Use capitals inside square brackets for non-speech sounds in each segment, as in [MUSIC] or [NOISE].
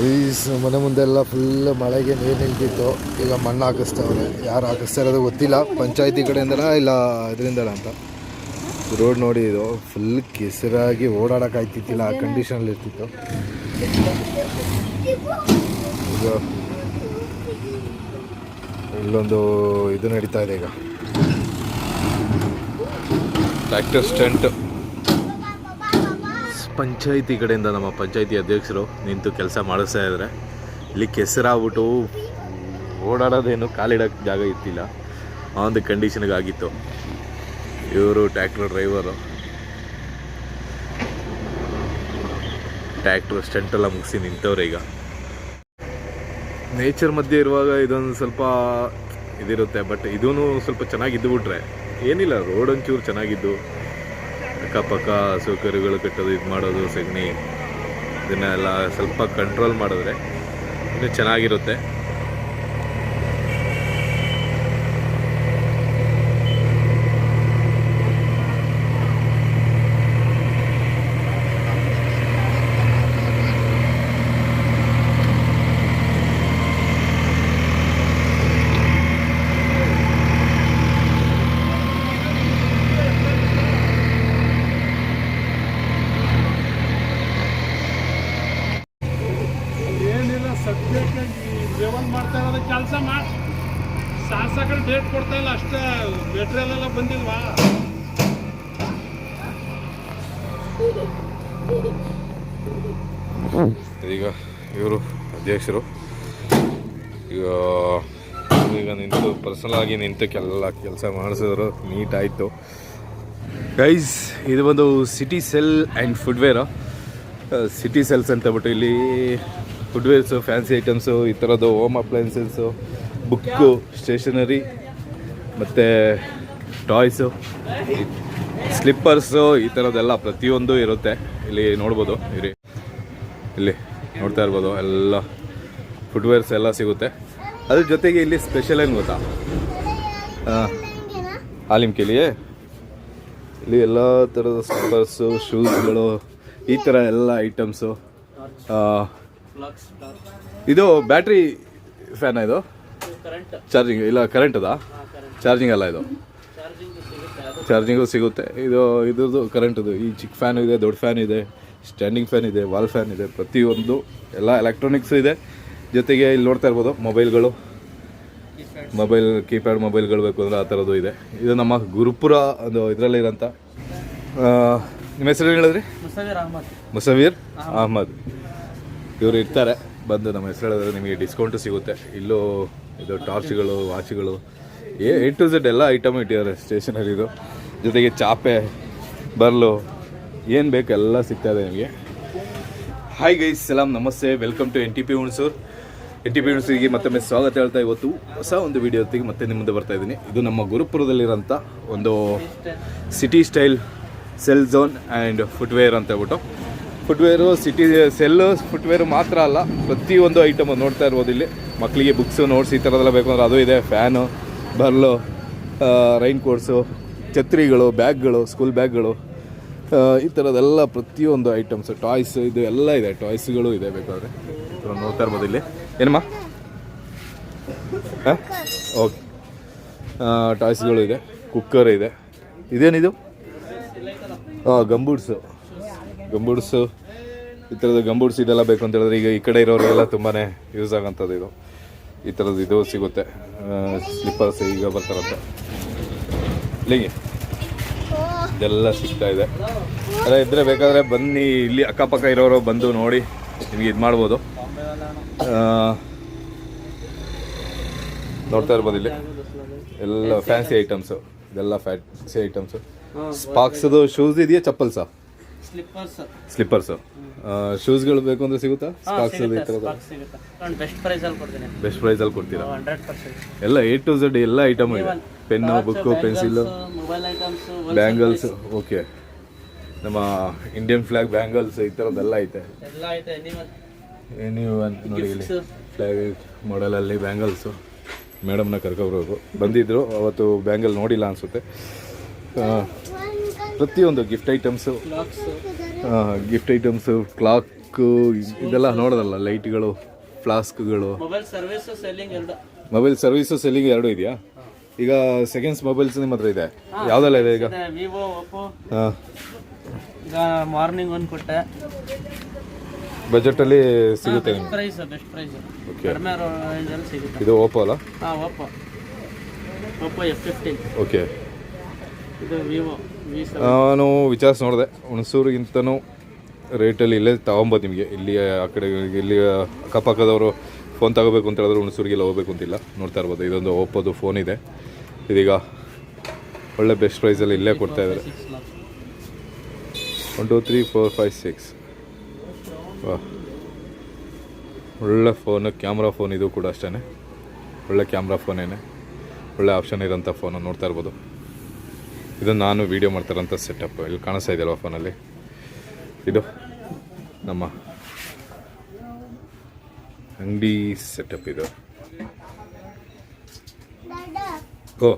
ಈ ಸ- ಮನೆ ಮುಂದೆಲ್ಲ ಫುಲ್ ಮಳೆಗೆ ನೀರು ನಿಂತಿತ್ತು ಈಗ ಮಣ್ಣು ಹಾಕಿಸ್ತವ್ರೆ. ಯಾರು ಹಾಕಿಸ್ತಾ ಇರೋದು ಗೊತ್ತಿಲ್ಲ. ಪಂಚಾಯತಿ ಕಡೆಯಿಂದನ ಇಲ್ಲ ಇದರಿಂದನ ಅಂತ. ರೋಡ್ ನೋಡಿ ಇದು ಫುಲ್ ಕೆಸರಾಗಿ ಓಡಾಡಕ್ಕೆ ಆಯ್ತಿತ್ತಿಲ್ಲ ಆ ಕಂಡೀಷನಲ್ಲಿ ಇರ್ತಿತ್ತು. ಈಗ ಇಲ್ಲೊಂದು ಇದು ನಡೀತಾ ಇದೆ ಈಗ. ಟ್ರ್ಯಾಕ್ಟರ್ ಸ್ಟಂಟ್ ಪಂಚಾಯತಿ ಕಡೆಯಿಂದ ನಮ್ಮ ಪಂಚಾಯಿತಿ ಅಧ್ಯಕ್ಷರು ನಿಂತು ಕೆಲಸ ಮಾಡಿಸ್ತಾ ಇದ್ದಾರೆ. ಇಲ್ಲಿ ಕೆಸರಾಗ್ಬಿಟ್ಟು ಓಡಾಡೋದೇನು ಕಾಲಿಡೋಕ್ಕೆ ಜಾಗ ಇತ್ತಿಲ್ಲ ಆ ಒಂದು ಕಂಡೀಷನ್ಗೆ ಆಗಿತ್ತು ಇವರು ಟ್ಯಾಕ್ಟ್ರ್ ಡ್ರೈವರು. ಟ್ಯಾಕ್ಟ್ರ್ ಸ್ಟೆಂಟೆಲ್ಲ ಮುಗಿಸಿ ನಿಂತವ್ರೆ ಈಗ. ನೇಚರ್ ಮಧ್ಯೆ ಇರುವಾಗ ಇದೊಂದು ಸ್ವಲ್ಪ ಇದಿರುತ್ತೆ, ಬಟ್ ಇದೂ ಸ್ವಲ್ಪ ಚೆನ್ನಾಗಿದ್ದು ಬಿಟ್ರೆ ಏನಿಲ್ಲ, ರೋಡ್ ಒಂಚೂರು ಚೆನ್ನಾಗಿದ್ದು. ಅಕ್ಕಪಕ್ಕ ಸೌಕರ್ಯಗಳು ಕಟ್ಟೋದು ಇದು ಮಾಡೋದು ಸಗಣಿ ಇದನ್ನೆಲ್ಲ ಸ್ವಲ್ಪ ಕಂಟ್ರೋಲ್ ಮಾಡಿದ್ರೆ ಇನ್ನೂ ಚೆನ್ನಾಗಿರುತ್ತೆ. ಲೆವೆಲ್ ಮಾಡ್ತಾ ಇರೋದು ಕೆಲಸ ಮಾಡಿ ಶಾಸಕರು ಡೇಟ್ ಕೊಡ್ತಾ ಇಲ್ಲ, ಅಷ್ಟೇ ಮೆಟೀರಿಯಲ್ ಎಲ್ಲ ಬಂದಿಲ್ವಾ? ಈಗ ಇವರು ಅಧ್ಯಕ್ಷರು. ಈಗ ಈಗ ನಿಂತು ಪರ್ಸನಲ್ ಆಗಿ ನಿಂತು ಕೆಲ ಕೆಲಸ ಮಾಡಿಸಿದ್ರು ನೀಟ್ ಆಯಿತು. ಗೈಸ್ ಇದು ಒಂದು city cell and footwear city cells ಅಂತ ಬಿಟ್ಟು ಇಲ್ಲಿ ಫುಡ್ವೇರ್ಸು ಫ್ಯಾನ್ಸಿ ಐಟಮ್ಸು ಈ ಥರದ್ದು ಹೋಮ್ ಅಪ್ಲಯನ್ಸಸ್ಸು ಬುಕ್ಕು ಸ್ಟೇಷನರಿ ಮತ್ತು ಟಾಯ್ಸು ಸ್ಲಿಪ್ಪರ್ಸು ಈ ಥರದ್ದೆಲ್ಲ ಪ್ರತಿಯೊಂದು ಇರುತ್ತೆ. ಇಲ್ಲಿ ನೋಡ್ಬೋದು, ಇರಿ. ಇಲ್ಲಿ ನೋಡ್ತಾ ಇರ್ಬೋದು, ಎಲ್ಲ ಫುಟ್ವೇರ್ಸ್ ಎಲ್ಲ ಸಿಗುತ್ತೆ. ಅದ್ರ ಜೊತೆಗೆ ಇಲ್ಲಿ ಸ್ಪೆಷಲ್ ಏನು ಗೊತ್ತಾ? ಆಲಿಮ್ ಕೇಳಿಯೇ ಇಲ್ಲಿ ಎಲ್ಲ ಥರದ ಸ್ಲಿಪ್ಪರ್ಸು ಶೂಸ್ಗಳು ಈ ಥರ ಎಲ್ಲ ಐಟಮ್ಸು ಇದು ಬ್ಯಾಟ್ರಿ ಫ್ಯಾನ್ ಇದು? ಚಾರ್ಜಿಂಗ್ ಇಲ್ಲ ಕರೆಂಟ್ ಅದಾ? ಚಾರ್ಜಿಂಗ್ ಅಲ್ಲ ಇದು? ಚಾರ್ಜಿಂಗು ಸಿಗುತ್ತೆ ಇದು ಇದ್ರದ್ದು ಕರೆಂಟದು ಈ ಚಿಕ್ಕ ಫ್ಯಾನ್ ಇದೆ ದೊಡ್ಡ ಫ್ಯಾನ್ ಇದೆ ಸ್ಟ್ಯಾಂಡಿಂಗ್ ಫ್ಯಾನ್ ಇದೆ ವಾಲ್ ಫ್ಯಾನ್ ಇದೆ ಪ್ರತಿಯೊಂದು ಎಲ್ಲ ಎಲೆಕ್ಟ್ರಾನಿಕ್ಸ್ ಇದೆ. ಜೊತೆಗೆ ಇಲ್ಲಿ ನೋಡ್ತಾ ಇರ್ಬೋದು ಮೊಬೈಲ್ಗಳು ಮೊಬೈಲ್ ಕೀಪ್ಯಾಡ್ ಮೊಬೈಲ್ಗಳು ಬೇಕು ಅಂದರೆ ಆ ಥರದ್ದು ಇದೆ. ಇದು ನಮ್ಮ ಗುರುಪುರ ಒಂದು ಇದರಲ್ಲಿರೋಂಥ ನಿಮ್ಮ ಹೆಸರು ಹೇಳಿದ್ರಿ? ಮುಸವೀರ್ ಅಹಮದ್. ಮುಸವೀರ್ ಅಹಮದ್. ಇವರು ಇರ್ತಾರೆ. ಬಂದು ನಮ್ಮ ಹೆಸರು ಹೇಳಿದ್ರೆ ನಿಮಗೆ ಡಿಸ್ಕೌಂಟು ಸಿಗುತ್ತೆ. ಇಲ್ಲೂ ಇದು ಟಾರ್ಚ್ಗಳು ವಾಚ್ಗಳು ಎ ಟು ಝೆಡ್ ಎಲ್ಲ ಐಟಮ್ ಇಟ್ಟಿದ್ದಾರೆ ಸ್ಟೇಷನರಿದು ಜೊತೆಗೆ ಚಾಪೆ, ಬರ್ಲು, ಏನು ಬೇಕು ಎಲ್ಲ ಸಿಗ್ತಾ ಇದೆ ನಿಮಗೆ. ಹಾಯ್ ಗೈಸ್ ಸಲಾಂ, ನಮಸ್ತೆ. Welcome to N T P Hunsur N T P ಹುಣಸೂರಿಗೆ ಮತ್ತೊಮ್ಮೆ ಸ್ವಾಗತ ಹೇಳ್ತಾ ಇವತ್ತು ಹೊಸ ಒಂದು ವಿಡಿಯೋತ್ತಿಗೆ ಮತ್ತೆ ನಿಮ್ಮ ಮುಂದೆ ಬರ್ತಾ ಇದ್ದೀನಿ. ಇದು ನಮ್ಮ ಗುರುಪುರದಲ್ಲಿರೋಂಥ ಒಂದು city style sale zone and footwear ಅಂತ ಹೇಳ್ಬಿಟ್ಟು. ಫುಟ್ವೇರು ಸಿಟಿ ಸೆಲ್ಲು ಫುಟ್ವೇರು ಮಾತ್ರ ಅಲ್ಲ, ಪ್ರತಿಯೊಂದು ಐಟಮ್ ನೋಡ್ತಾ ಇರ್ಬೋದು ಇಲ್ಲಿ. ಮಕ್ಕಳಿಗೆ ಬುಕ್ಸು ನೋಟ್ಸ್ ಈ ಥರದೆಲ್ಲ ಬೇಕು ಅಂದರೆ ಅದು ಇದೆ. ಫ್ಯಾನು ಬರ್ಲು ರೈನ್ ಕೋಟ್ಸು ಛತ್ರಿಗಳು, ಬ್ಯಾಗ್ಗಳು ಸ್ಕೂಲ್ ಬ್ಯಾಗ್ಗಳು ಈ ಥರದೆಲ್ಲ ಪ್ರತಿಯೊಂದು ಐಟಮ್ಸ್ ಟಾಯ್ಸ್ ಇದು ಎಲ್ಲ ಇದೆ. ಟಾಯ್ಸ್ಗಳು ಇದೆ ಬೇಕಾದ್ರೆ. ನೋಡ್ತಾ ಇರ್ಬೋದು ಇಲ್ಲಿ. ಏನಮ್ಮ? ಓಕೆ. ಟಾಯ್ಸ್ಗಳು ಇದೆ. ಕುಕ್ಕರ್ ಇದೆ. ಇದೇನಿದು? ಹಾಂ ಗಂಬೂಡ್ಸು ಗಂಬೂಡ್ಸು ಈ ಥರದ ಗಂಬೂಡ್ಸ್ ಇದೆಲ್ಲ ಬೇಕು ಅಂತ ಹೇಳಿದ್ರೆ ಈಗ ಈ ಕಡೆ ಇರೋರಿಗೆಲ್ಲ ತುಂಬಾ ಯೂಸ್ ಆಗೋಂಥದ್ದು ಇದು. ಈ ಥರದ್ದು ಇದು ಸಿಗುತ್ತೆ. ಸ್ಲಿಪ್ಪರ್ಸ್ ಈಗ ಬರ್ತಾರಂತೆ. ಇಲ್ಲಿಗೆ ಇದೆಲ್ಲ ಸಿಗ್ತಾ ಇದೆ. ಅದೇ ಇದ್ರೆ ಬೇಕಾದರೆ ಬನ್ನಿ, ಇಲ್ಲಿ ಅಕ್ಕಪಕ್ಕ ಇರೋರು ಬಂದು ನೋಡಿ, ನಿಮಗೆ ಇದು ಮಾಡ್ಬೋದು. ನೋಡ್ತಾ ಇರ್ಬೋದು ಇಲ್ಲಿ. ಎಲ್ಲ ಫ್ಯಾನ್ಸಿ ಐಟಮ್ಸು ಇದೆಲ್ಲ ಫ್ಯಾನ್ಸಿ ಐಟಮ್ಸು ಸ್ಪಾಕ್ಸ್ದು ಶೂಸ್ ಇದೆಯಾ ಚಪ್ಪಲ್ಸಾ ಸ್ಲಿಪ್ಪರ್ಸ್ ಸ್ಲಿಪ್ಪರ್ಸು ಶೂಸ್ಗಳು ಬೇಕು ಅಂದ್ರೆ ಸಿಗುತ್ತಾ? ಸ್ಪಾಕ್ಸ್ ಥರದ ಸಿಗುತ್ತೆ ನಾನು ಬೆಸ್ಟ್ ಪ್ರೈಸ್ ಅಲ್ಲಿ ಕೊಡ್ತೀನಿ. ಬೆಸ್ಟ್ ಪ್ರೈಸಲ್ಲಿ ಕೊಡ್ತೀರಾ? ಹಂಡ್ರೆಡ್ ಪರ್ಸೆಂಟ್ ಎಲ್ಲ ಎ ಟು ಝೆಡ್ ಎಲ್ಲ ಐಟಮ್ ಇದೆ. Pen book pencil mobile items bangles okay ನಮ್ಮ ಇಂಡಿಯನ್ ಫ್ಲಾಗ್ ಬ್ಯಾಂಗಲ್ಸ್ ಈ ಥರದ್ದೆಲ್ಲ ಐತೆ. ಎಲ್ಲ ಐತೆ ಎನಿ ಒನ್ ನೋಡಿ ಇಲ್ಲಿ. ಫ್ಲಾಗ್ ಮಾಡಲಲ್ಲಿ ಬ್ಯಾಂಗಲ್ಸು ಮೇಡಮ್ನ ಕರ್ಕೊಬರ್ಬೇಕು ಬಂದಿದ್ದರು ಅವತ್ತು ಬ್ಯಾಂಗಲ್ ನೋಡಿಲ್ಲ ಅನಿಸುತ್ತೆ. ಪ್ರತಿಯೊಂದು gift items gift items clock ಇದೆಲ್ಲ ನೋಡೋದಲ್ಲ ಲೈಟ್ಗಳು ಫ್ಲಾಸ್ಕ್ಗಳು ಮೊಬೈಲ್ ಸರ್ವಿಸ್ ಸೆಲ್ಲಿಂಗ್ ಎರಡು ಇದೆಯಾ? ಈಗ ಸೆಕೆಂಡ್ಸ್ ಮೊಬೈಲ್ಸ್ ನಿಮ್ಮ ಹತ್ರ ಇದೆ. ಯಾವುದೆಲ್ಲ ಇದೆ ಈಗ? ವಿವೋ ಒಪ್ಪೋ ಹಾಂ. ಈಗ ಮಾರ್ನಿಂಗ್ ಒಂದು ಕೊಟ್ಟೆ. ಬಜೆಟಲ್ಲಿ ಸಿಗುತ್ತೆ ನಿಮ್ಗೆ? ಪ್ರೈಸ್ ಬೆಸ್ಟ್ ಪ್ರೈಸ್ ಓಕೆ ಕಡಿಮೆ ರೇಂಜಲ್ಲಿ ಸಿಗುತ್ತೆ. ಇದು ಓಪೋ ಅಲ್ಲ? ಹಾಂ ಒಪ್ಪೋ ಎಫ್ ಫಿಫ್ಟೀನ್ ಓಕೆ ಇದು ವಿವೋ ನಾನು ವಿಚಾರಿಸಿ ನೋಡಿದೆ. ಹುಣಸೂರಿಗಿಂತನೂ ರೇಟಲ್ಲಿ ಇಲ್ಲೇ ತಗೊಬೋದು ನಿಮಗೆ. ಇಲ್ಲಿ ಆ ಕಡೆ, ಇಲ್ಲಿ ಅಕ್ಕಪಕ್ಕದವರು ಫೋನ್ ತಗೋಬೇಕು ಅಂತ ಹೇಳಿದ್ರೆ, ಹುಣಸೂರಿಗೆಲ್ಲ ಹೋಗ್ಬೇಕು ಅಂತಿಲ್ಲ. ನೋಡ್ತಾ ಇರ್ಬೋದು. ಇದೊಂದು ಓಪೋದು ಫೋನ್ ಇದೆ. ಇದೀಗ ಒಳ್ಳೆ ಬೆಸ್ಟ್ ಪ್ರೈಸಲ್ಲಿ ಇಲ್ಲೇ ಕೊಡ್ತಾ ಇದ್ದಾರೆ. One two three four five six ವಾಹ್ ಒಳ್ಳೆ ಫೋನು ಕ್ಯಾಮ್ರಾ ಫೋನ್ ಇದು ಕೂಡ ಅಷ್ಟೇ ಒಳ್ಳೆ ಕ್ಯಾಮ್ರಾ ಫೋನೇನೆ ಒಳ್ಳೆ ಆಪ್ಷನ್ ಇರೋಂಥ ಫೋನು ನೋಡ್ತಾ ಇರ್ಬೋದು. ಇದು ನಾನು ವೀಡಿಯೋ ಮಾಡ್ತಾರಂಥ ಸೆಟಪ್ ಇಲ್ಲಿ ಕಾಣಿಸ್ತಾ ಇದೆಯಲ್ವ ಫೋನಲ್ಲಿ ಇದು ನಮ್ಮ ಅಂಗಡಿ ಸೆಟಪ್ ಇದು. ಓ.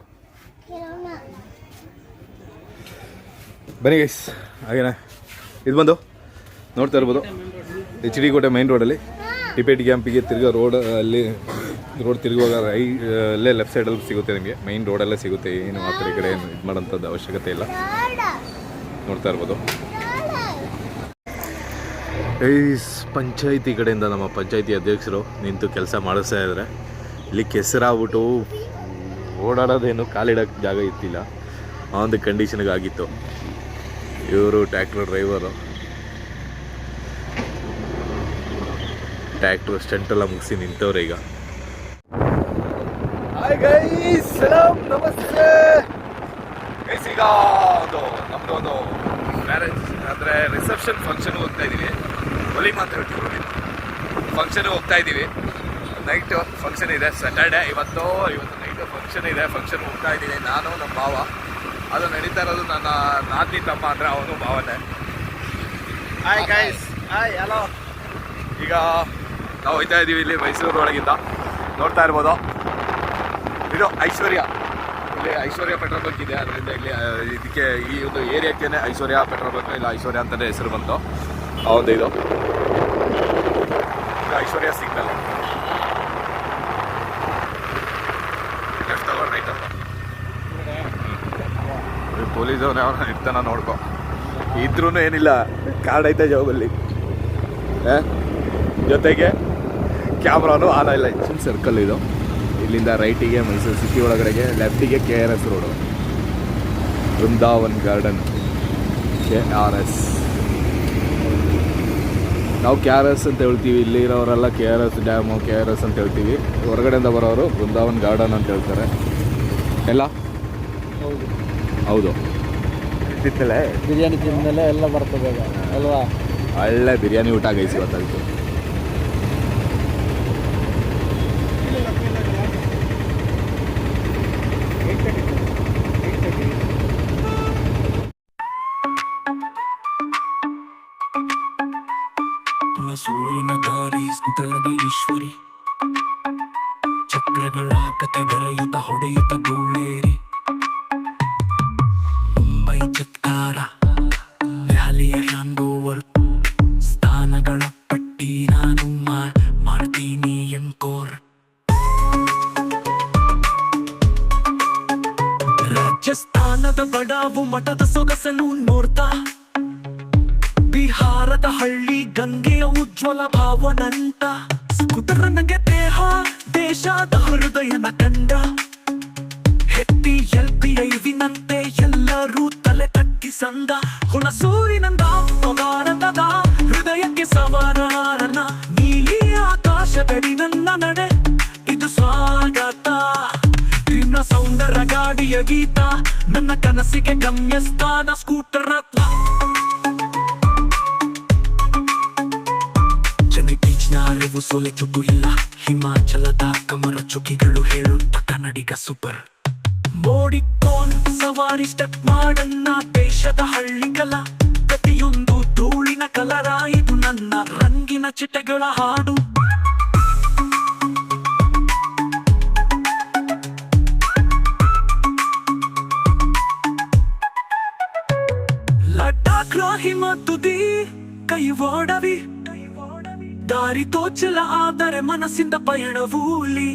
ಬನ್ನಿ ಗೈಸ್ ಹಾಗೇನ. ಇದು ಬಂದು ನೋಡ್ತಾ ಇರ್ಬೋದು. ಎಚ್ ಡಿ ಕೋಟೆ ಮೈನ್ ರೋಡಲ್ಲಿ ಟಿಪೇಟ್ ಕ್ಯಾಂಪಿಗೆ ತಿರ್ಗಾ ರೋಡ್ ಅಲ್ಲಿ ರೋಡ್ ತಿರುಗುವಾಗ ರೈ, ಅಲ್ಲೇ ಲೆಫ್ಟ್ ಸೈಡಲ್ಲಿ ಸಿಗುತ್ತೆ ನಿಮಗೆ. ಮೈನ್ ರೋಡಲ್ಲೇ ಸಿಗುತ್ತೆ. ಏನು ಆ ಕಡೆ ಕಡೆ ಏನು ಇದು ಮಾಡೋಂಥದ್ದು ಅವಶ್ಯಕತೆ ಇಲ್ಲ. ನೋಡ್ತಾ ಇರ್ಬೋದು. ಐಸ್ ಪಂಚಾಯಿತಿ ಕಡೆಯಿಂದ ನಮ್ಮ ಪಂಚಾಯಿತಿ ಅಧ್ಯಕ್ಷರು ನಿಂತು ಕೆಲಸ ಮಾಡಿಸ್ತಾ ಇದ್ದಾರೆ. ಇಲ್ಲಿ ಕೆಸರಾಗ್ಬಿಟ್ಟು ಓಡಾಡೋದೇನು ಕಾಲಿಡೋಕ್ಕೆ ಜಾಗ ಇತ್ತಿಲ್ಲ ಆ ಒಂದು ಕಂಡೀಷನ್ಗೆ ಆಗಿತ್ತು ಇವರು ಟ್ರ್ಯಾಕ್ಟರ್ ಡ್ರೈವರು ಟ್ರ್ಯಾಕ್ಟರ್ ಸ್ಟಂಟೆಲ್ಲ ಮುಗಿಸಿ ನಿಂತವ್ರೆ ಈಗ. ಹಾಯ್ ಗೈಸ್ ಸಲಾಮ್ ನಮಸ್ತೆ ಗೈಸ್ ಈಗ ಒಂದು ನಮ್ದು ಒಂದು ಮ್ಯಾರೇಜ್ ಅಂದರೆ ರಿಸೆಪ್ಷನ್ ಫಂಕ್ಷನ್ ಹೋಗ್ತಾ ಇದ್ದೀವಿ. ಒಲಿ ಅಂತ ಹೇಳ್ತೀವಿ ಫಂಕ್ಷನ್ ಹೋಗ್ತಾ ಇದ್ದೀವಿ. ನೈಟ್ ಫಂಕ್ಷನ್ ಇದೆ ಸ್ಯಾಟರ್ಡೆ ಇವತ್ತು ಇವತ್ತು ನೈಟ್ ಫಂಕ್ಷನ್ ಇದೆ. ಫಂಕ್ಷನ್ ಹೋಗ್ತಾ ಇದ್ದೀನಿ ನಾನು ನಮ್ಮ ಭಾವ. ಅದು ನಡೀತಾ ಇರೋದು ನನ್ನ ನಾತಿ ತಮ್ಮ ಅಂದರೆ ಅವನು ಭಾವನೆ. ಹಾಯ್ ಗೈಸ್ ಹಾಯ್ ಹಲೋ ಈಗ ನಾವು ಹೋಗ್ತಾ ಇದ್ದೀವಿ ಇಲ್ಲಿ ಮೈಸೂರು ಒಳಗಿಂದ. ನೋಡ್ತಾ ಇರ್ಬೋದು. ಇದು ಐಶ್ವರ್ಯ. ಇಲ್ಲಿ ಐಶ್ವರ್ಯ ಪೆಟ್ರೋಲ್ ಬಂಕ್ ಇದೆ, ಅದರಿಂದ ಇಲ್ಲಿ ಇದಕ್ಕೆ ಈ ಒಂದು ಏರಿಯಾಕ್ಕೇನೆ ಐಶ್ವರ್ಯ ಪೆಟ್ರೋಲ್ ಬಂಕ್, ಇಲ್ಲ ಐಶ್ವರ್ಯ ಅಂತಲೇ ಹೆಸರು ಬಂತು. ಹೌದು, ಇದು. ಐಶ್ವರ್ಯ ಸಿಗ್ನಲ್ ಲೆಫ್ಟ್ ತಗೊಂಡು ರೈಟ್ ಪೊಲೀಸ್ ಅವನೇ ಅವನ ಇರ್ತಾನ ನೋಡ್ಕೊ. ಇದ್ರೂ ಏನಿಲ್ಲ, ಕಾರ್ಡ್ ಐತೆ ಜಾಬಲ್ಲಿ? ಜೊತೆಗೆ, ಕ್ಯಾಮ್ರಾನು ಆನ್ ಇಲ್ಲ. ಸರ್ಕಲ್ ಇದು. ಇಲ್ಲಿಂದ ರೈಟಿಗೆ ಮೈಸೂರು ಸಿಟಿ ಒಳಗಡೆಗೆ ಲೆಫ್ಟಿಗೆ K R S road. Vrindavan garden K R S. ನಾವು ಕೆ ಆರ್ ಎಸ್ ಅಂತ ಹೇಳ್ತೀವಿ ಇಲ್ಲಿ ಇರೋರೆಲ್ಲ K R S dam K R S ಅಂತ ಹೇಳ್ತೀವಿ. ಹೊರಗಡೆಯಿಂದ ಬರೋರು ಬೃಂದಾವನ್ ಗಾರ್ಡನ್ ಅಂತ ಹೇಳ್ತಾರೆ. ಎಲ್ಲ? ಹೌದು. ಬಿರಿಯಾನಿ ತಿಂದಲೇ ಎಲ್ಲ ಬರ್ತದೆ ಅಲ್ವಾ? ಒಳ್ಳೆ ಬಿರಿಯಾನಿ ಊಟ ಗೈಸಿ ಇವತ್ತಾಗಿತ್ತು ಬರೆಯುತ್ತ ಹೊಡೆಯುತ್ತ ಧೂಳೇರಿ ಕನಸಿಗೆ ಗಮ್ಯಸ್ಥಾನ ಸ್ಕೂಟರ್ ರತ್ನ ಬೀಚ್ನ ಅರಿವು ಸೊಲೆ ಚುಕ್ಕು ಇಲ್ಲ ಹಿಮಾಚಲದ ಕಮರ ಚುಕ್ಕಿಗಳು ಹೇಳುತ್ತ ಕನ್ನಡಿಗ ಸೂಪರ್ ಮೋಡಿಕೋನ್ ಸವಾರಿ ಸ್ಟೆಪ್ ಮಾಡನ್ನ ದೇಶದ ಹಳ್ಳಿಗಳ ಪ್ರತಿಯೊಂದು ಧೂಳಿನ ಕಲರ ಇದು ನನ್ನ ರಂಗಿನ ಚಿಟಗಳ ಹಾಡು ಲಡಾಖ್ ಹಿಮ ತುದಿ ಕೈ ಓಡವಿ ದಾರಿ ತೋಚಲ ಆದರೆ ಮನಸ್ಸಿಂದ ಪಯಣವೂಲಿ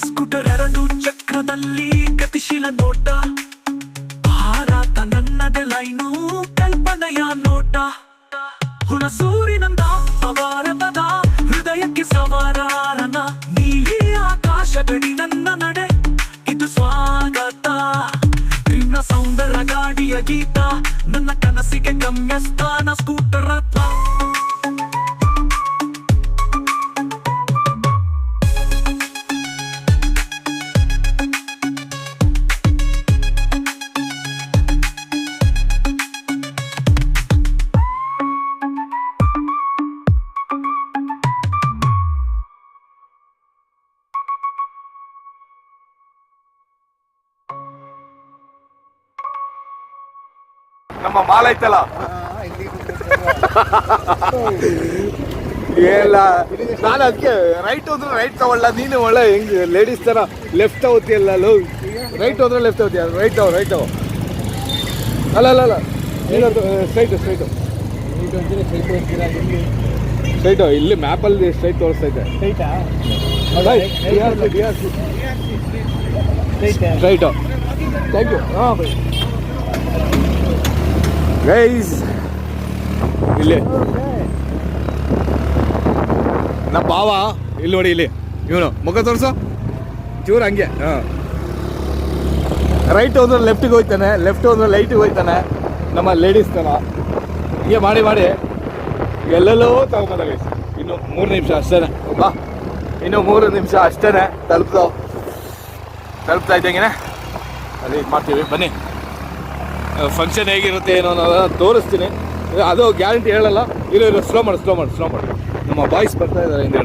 ಸ್ಕೂಟರ್ ಎರಡು ಚಕ್ರದಲ್ಲಿ ಗತಿಶೀಲ ನೋಟ ನಮ್ಮ ಮಾಲ್ ಐತಲ್ಲ. ಎಲ್ಲ ನಾನು ಅದಕ್ಕೆ ರೈಟ್ ಹೋದ್ರೆ ರೈಟ್ ತಗೊಳ್ಳ ನೀನು ಒಳ್ಳೆ ಹೆಂಗ್ ಲೇಡೀಸ್ ತರ ಲೆಫ್ಟ್ ತಗೋತಿಯಲ್ಲ ಲೋ. ರೈಟ್ ಹೋದ್ರೆ ಲೆಫ್ಟ್ ತಗೋತಿಯ ರೈಟ್ ತಗೋ ರೈಟ್ ತಗೋ. ಅಲ್ಲ ಅಲ್ಲ ಅಲ್ಲ. ನೀನು ಸ್ಟ್ರೈಟ್ ಸ್ಟ್ರೈಟು ಸ್ಟ್ರೈಟು ಇಲ್ಲಿ ಮ್ಯಾಪಲ್ಲಿ ಸ್ಟ್ರೈಟ್ ತೋರಿಸ್ತೈತೆ ಸ್ಟ್ರೈಟು ಥ್ಯಾಂಕ್ ಯು ಹಾಂ ಗೈಸ್ ಇಲ್ಲಿ. ನಮ್ಮ ಭಾವ ಇಲ್ಲಿ ನೋಡಿ ಇಲ್ಲಿ. ಇವನು. ಮುಖ ತೋರಿಸು. ಚೂರು ಹಂಗೆ. ಹಾಂ. ರೈಟ್ ಹೋದ್ರೆ ಲೆಫ್ಟಿಗೆ ಹೋಗ್ತಾನೆ ಲೆಫ್ಟ್ ಹೋದ್ರೆ ಲೈಟಿಗೆ ಹೋಗ್ತಾನೆ. ನಮ್ಮ ಲೇಡೀಸ್ ತನ ಹೀಗೆ ಮಾಡಿ ಮಾಡಿ. ಎಲ್ಲೆಲ್ಲೋ ತಗೊಂಬಂದ ಗೈಸ್ ಇನ್ನು ಮೂರು ನಿಮಿಷ ಅಷ್ಟೇ ಬಾ. ಇನ್ನು ಮೂರು ನಿಮಿಷ ಅಷ್ಟೇ ತಲುಪ್ತಾವ ತಲುಪ್ತಾ ಇದ್ದಂಗೆ ಅಲ್ಲಿ ಇದು ಮಾಡ್ತೀವಿ. ಬನ್ನಿ. ಫಂಕ್ಷನ್ ಹೇಗಿರುತ್ತೆ ಏನೋ ಅನ್ನೋದನ್ನ ತೋರಿಸ್ತೀನಿ. ಅದು ಗ್ಯಾರಂಟಿ ಹೇಳಲ್ಲ. ಇರೋ ಇರೋ ಸ್ಲೋ ಮಾಡಿ ಸ್ಲೋ ಮಾಡಿ ಸ್ಲೋ ಮಾಡಿ. ನಮ್ಮ ಬಾಯ್ಸ್ ಬರ್ತಾ ಇದ್ದಾರೆ ಹಿಂದೆ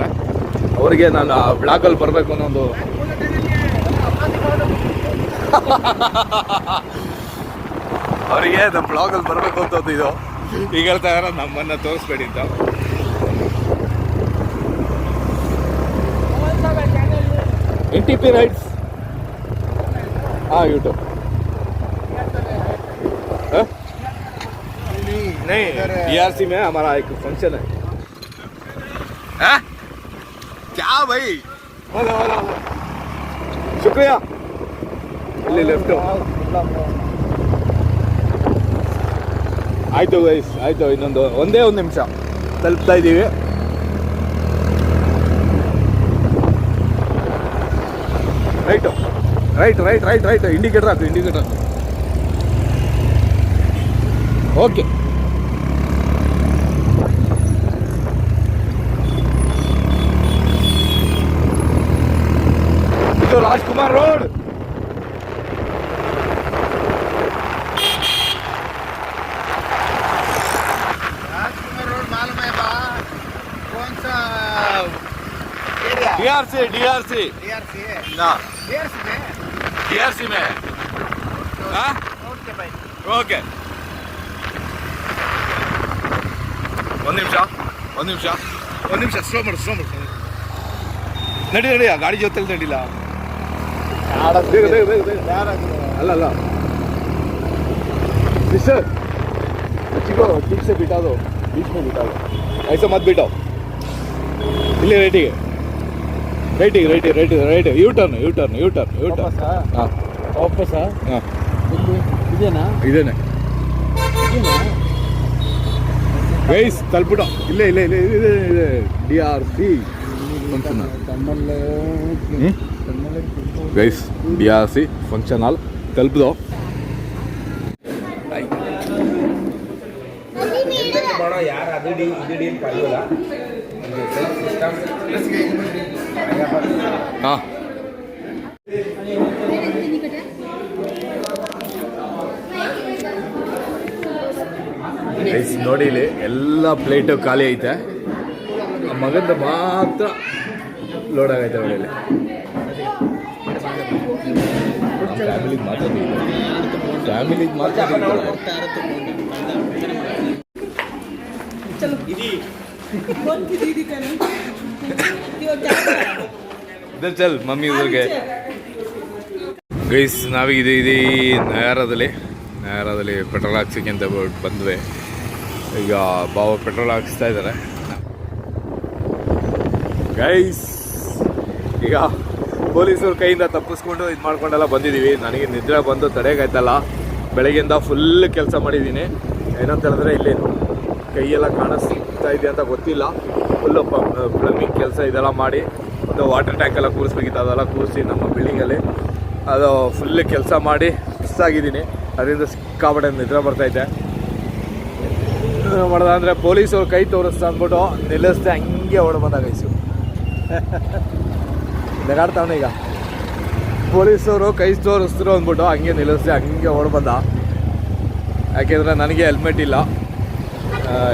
ಅವರಿಗೆ ನಾನು ಆ ಬ್ಲಾಕಲ್ಲಿ ಬರಬೇಕು ಅನ್ನೋ ಒಂದು [LAUGHS] ಅವರಿಗೆ ನಮ್ಮ ಬ್ಲಾಗಲ್ಲಿ ಬರಬೇಕು ಅಂತದ್ದು ಇದು. ಈಗ ಹೇಳ್ತಾ ಇದಾರೆ, ನಮ್ಮನ್ನ ತೋರಿಸ್ಬೇಡಿ ಅಂತ. ಎನ್ ಟಿ ಪಿ ರೈಟ್ಸ್ ಹಾಂ ಯೂಟ್ಯೂಬ್ नहीं बीआरसी में हमारा एक फंक्शन है हैं? क्या भाई बोलो बोलो बोलो। शुक्रिया ಇಲ್ಲಿ ಲೆಫ್ಟ್ ಆಯ್ತು ಗೈಸ್ ಆಯ್ತು ಇನ್ನೊಂದು ಒಂದೇ ಒಂದು ನಿಮಿಷ ತಲುಪ್ತಾ ಇದ್ದೀವಿ right right right right right indicator ಹಾಕು ಇಂಡಿಕೇಟರ್ ಹಾಕು okay area DRC DRC DRC है ನಾ डीआरसी में ಡಿಆರ್ಸಿ ಮೇ हाँ? ओके भाई ಓಕೆ ಒಂದು ನಿಮಿಷ ಒಂದು ನಿಮಿಷ ಒಂದು ನಿಮಿಷ ಸ್ಲೋ ಮಾಡು ಸ್ಲೋ ಮಾಡು ನಡಿ ನಡಿ ಆ ಗಾಡಿ ಜೊತೆಲಿ ನಡಿಲ್ಲ ಬೇಗ ಬೇಗ ಬೇಗ ಬೇಗ ಅಲ್ಲ ಅಲ್ಲ सिस्टर बच्ची को ठीक से बिठा दो बीच में बिठा दो ऐसा मत बिठाओ ಇಲ್ಲಿ ರೈಟಿಗೆ ರೈಟಿಗೆ right right right U turn U turn U turn U turn ಹಾಂ ವಾಪಸ್ ಹಾಂ. ಇಲ್ಲಿ ಇದೇನಾ? ಇದೇನೆ. ಗೈಸ್ ತಲುಪಿಡ. ಇಲ್ಲೇ ಇಲ್ಲೇ ಇಲ್ಲೇ ಇದೆ ಇದೆ ಡಿ ಆರ್ ಸಿ ಫಂಕ್ಷನ್ ತಮ್ಮಲ್ಲೇ guys D R C function hall ತಲುಪಿದೋ. ಹಾಂ. ಗೈಸ್ ನೋಡಿ ಇಲ್ಲಿ ಎಲ್ಲ ಪ್ಲೇಟು ಖಾಲಿ ಐತೆ. ಆ ಮಗಂದು ಮಾತ್ರ ಲೋಡ್ ಆಗೈತೆ ಇಲ್ಲಿ. ಫ್ಯಾಮಿಲಿಗೆ ಮಾತ್ರ ಫ್ಯಾಮಿಲಿಗೆ ಮಾತ್ರ ಇದ್ರ ಚಲ್, ಮಮ್ಮಿ ಊರಿಗೆ. ಗೈಸ್, ನಾವೀಗ ಇದು ನಯಾರದಲ್ಲಿ ನಯಾರದಲ್ಲಿ ಪೆಟ್ರೋಲ್ ಹಾಕ್ಸಕ್ಕೆ ಅಂತ ಬಂದ್ವಿ. ಈಗ ಬಾವ ಪೆಟ್ರೋಲ್ ಹಾಕಿಸ್ತಾ ಇದ್ದಾರೆ ಗೈಸ್, ಈಗ ಪೊಲೀಸರ ಕೈಯಿಂದ ತಪ್ಪಿಸ್ಕೊಂಡು ಇದು ಮಾಡ್ಕೊಂಡೆಲ್ಲ ಬಂದಿದ್ದೀವಿ ನನಗೆ ನಿದ್ರೆ ಬಂದು ತಡೆಗಾಯ್ತಲ್ಲ. ಬೆಳಗ್ಗೆಯಿಂದ ಫುಲ್ ಕೆಲಸ ಮಾಡಿದ್ದೀನಿ. ಏನಂತ ಹೇಳಿದ್ರೆ ಇಲ್ಲಿ ಕೈಯೆಲ್ಲ ಕಾಣಿಸ್ತಾ ಇದೆ ಅಂತ ಗೊತ್ತಿಲ್ಲ. ಫುಲ್ಲು ಪ್ಲಂಬಿಂಗ್ ಕೆಲಸ ಇದೆಲ್ಲ ಮಾಡಿ, ಮತ್ತು ವಾಟರ್ ಟ್ಯಾಂಕ್ ಎಲ್ಲ ಕೂರಿಸ್ಬೇಕಿತ್ತು, ಅದೆಲ್ಲ ಕೂರಿಸಿ ನಮ್ಮ ಬಿಲ್ಡಿಂಗಲ್ಲಿ ಅದು ಫುಲ್ ಕೆಲಸ ಮಾಡಿ ಆಗಿದ್ದೀನಿ. ಅದರಿಂದ ಸಿಕ್ಕಾಪಟ್ಟೆ ನಿದ್ರೆ ಬರ್ತೈತೆ ಮಾಡ್ದ ಅಂದರೆ ಪೊಲೀಸವ್ರು ಕೈ ತೋರಿಸ್ತಾ ಅಂದ್ಬಿಟ್ಟು ನಿಲ್ಲಿಸ್ದೆ, ಹಂಗೆ ಹೊಡೆ ಬಂದಾಗ ಐಸು ನೆಗಾಡ್ತಾವನೆ ಈಗ. ಪೊಲೀಸವರು ಕೈ ತೋರಿಸಿದ್ರು ಅಂದ್ಬಿಟ್ಟು ಹಂಗೆ ನಿಲ್ಲಿಸ್ದೆ, ಹಂಗೆ ಓಡ್ ಬಂದ. ಯಾಕೆಂದರೆ ನನಗೆ ಹೆಲ್ಮೆಟ್ ಇಲ್ಲ.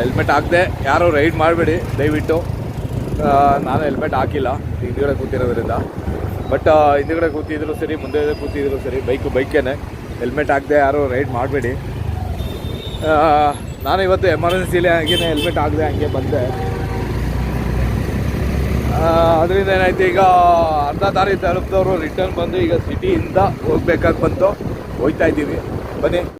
ಹೆಲ್ಮೆಟ್ ಹಾಕದೆ. ಯಾರೂ ರೈಡ್ ಮಾಡಬೇಡಿ, ದಯವಿಟ್ಟು. ನಾನು ಹೆಲ್ಮೆಟ್ ಹಾಕಿಲ್ಲ, ಹಿಂದುಗಡೆ ಕೂತಿರೋದ್ರಿಂದ. ಬಟ್ ಹಿಂದುಗಡೆ ಕೂತಿದ್ರು ಸರಿ, ಮುಂದೆ ಕೂತಿದ್ರು ಸರಿ ಬೈಕು ಬೈಕೇನೆ ಹೆಲ್ಮೆಟ್ ಹಾಕದೆ, ಯಾರೂ ರೈಡ್ ಮಾಡಬೇಡಿ. ನಾನು ಇವತ್ತು ಎಮರ್ಜೆನ್ಸಿಲಿ ಹಾಗೇನೆ ಹೆಲ್ಮೆಟ್ ಹಾಕದೆ, ಹಂಗೆ ಬಂದೆ. ಅದರಿಂದ ಏನಾಯ್ತು, ಈಗ ಅರ್ಧ ದಾರಿ ತಲುಪಿದವರು ರಿಟರ್ನ್ ಬಂದು ಈಗ ಸಿಟಿಯಿಂದ ಹೋಗ್ಬೇಕಾಗಿ ಬಂತು. ಹೋಗ್ತಾ ಇದ್ದೀವಿ. ಬನ್ನಿ.